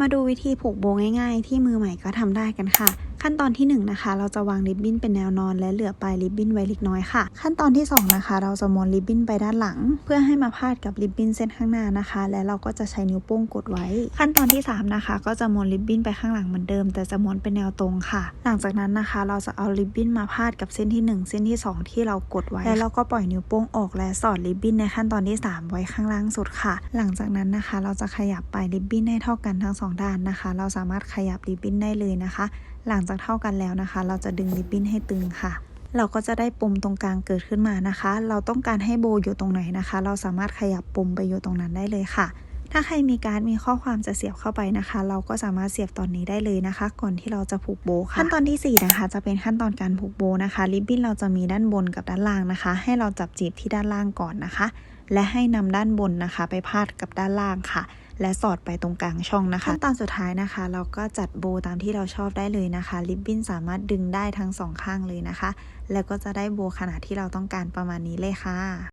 มาดูวิธีผูกโบง่าย ๆ ที่มือใหม่ก็ทำได้กันค่ะ ขั้นตอนที่1นงนะคะ เราจะวางริบบิ้นเป็นแนวนอน และเหลือปลายริบบิ้นไว้เล็กน้อยค่ะ ขั้นตอนที่ 2 นะคะ เราจะม้วนริบบิ้นไปด้านหลัง เพื่อให้มาพาดกับริบบิ้นเส้นข้างหน้านะคะ และเราก็จะใช้นิ้วโป้งกดไว้ ขั้นตอนที่ 3 นะคะ ก็จะม้วนริบบิ้นไปข้างหลังเหมือนเดิม แต่จะม้วนเป็นแนวตรงค่ะ หลังจากนั้นนะคะ เราจะเอาริบบิ้นมาพาดกับเส้นที่ 1 เส้นที่ 2 ที่เรากดไว้ และเราก็ปล่อยนิ้วโป้งออกและสอดริบบิ้นในขั้นตอนที่ 3 ไว้ข้างล่างสุดค่ะ หลังจากนั้นนะคะ เราจะขยับปลายริบบิ้นให้เท่ากันทั้งสองด้านนะคะ เราสามารถขยับริบบิ้นได้เลยนะคะ หลังจากเท่ากันแล้วนะคะ เราจะดึงริบบิ้นให้ตึงค่ะ เราก็จะได้ปมตรงกลางเกิดขึ้นมานะคะ เราต้องการให้โบอยู่ตรงไหนนะคะ เราสามารถขยับปมไปอยู่ตรงนั้นได้เลยค่ะ ถ้าใครมีการ์ดมีข้อความจะเสียบเข้าไปนะคะ เราก็สามารถเสียบตอนนี้ได้เลยนะคะ ก่อนที่เราจะผูกโบค่ะ ขั้นตอนที่ 4 นะคะ จะเป็นขั้นตอนการผูกโบนะคะ ริบบิ้นเราจะมีด้านบนกับด้านล่างนะคะ ให้เราจับจีบที่ด้านล่างก่อนนะคะ และให้นำด้านบนนะคะ ไปพาดกับด้านล่างค่ะ และสอดไปตรงกลางช่องนะคะขั้นตอนสุดท้ายนะคะ เราก็จัดโบตามที่เราชอบได้เลยนะคะ ริบบิ้นสามารถดึงได้ทั้งสองข้างเลยนะคะ แล้วก็จะได้โบขนาดที่เราต้องการประมาณนี้เลยค่ะ